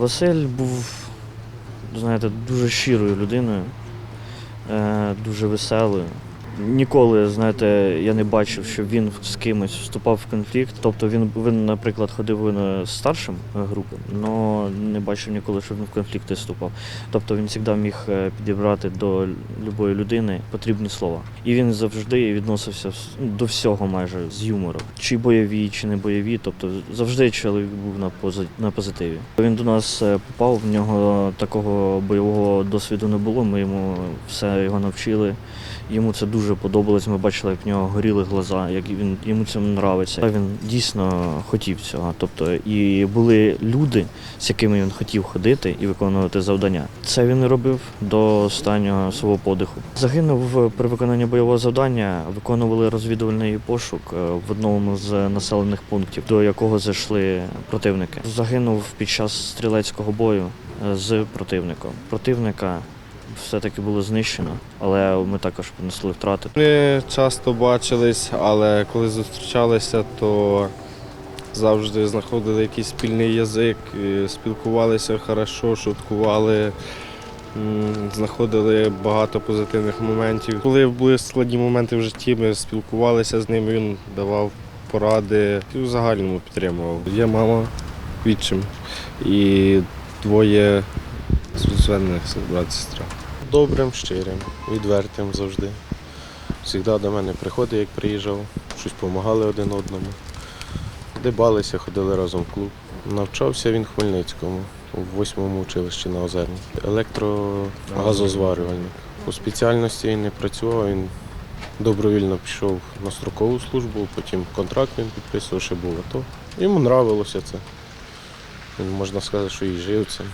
Василь був, знаєте, дуже щирою людиною, е, дуже веселою. Ніколи, знаєте, я не бачив, щоб він з кимось вступав в конфлікт. Тобто він, він наприклад, ходив з старшим групам, але не бачив ніколи, щоб він в конфлікти вступав. Тобто він завжди міг е, підібрати до любої людини потрібні слова. І він завжди відносився до всього майже з юмором. Чи бойові, чи не бойові. Тобто завжди чоловік був на позитиві. Він до нас е, попав, в нього такого бойового досвіду не було. Ми йому все його навчили. Йому це дуже подобалось. Ми бачили, як в нього горіли глаза, як він йому це нравиться. Він дійсно хотів цього. Тобто, і були люди, з якими він хотів ходити і виконувати завдання. Це він робив до останнього свого подиху. Загинув при виконанні бойового завдання. Виконували розвідувальний пошук е, в одному з населених пунктів, до якого зайшли противники. Загинув під час стрілецького бою е, з противником. Противника все-таки було знищено, але ми також понесли втрати. Ми часто бачились, але коли зустрічалися, то завжди знаходили якийсь спільний язик, спілкувалися хорошо, шуткували, знаходили багато позитивних моментів. Коли були складні моменти в житті, ми спілкувалися з ним, він давав поради і в загальному підтримував. Є мама відчим і двоє зведених брат сестра. Добрим, щирим, відвертим завжди. Завжди до мене приходив, як приїжджав, щось допомагали один одному. Дебалися, ходили разом в клуб. Навчався він в Хмельницькому, у восьмому училищі на Озерні. Електрогазозварювальник. У спеціальності не працював, він добровільно пішов на строкову службу, потім контракт він підписував, ще було то. Йому нравилося це. Він можна сказати, що і жив цим.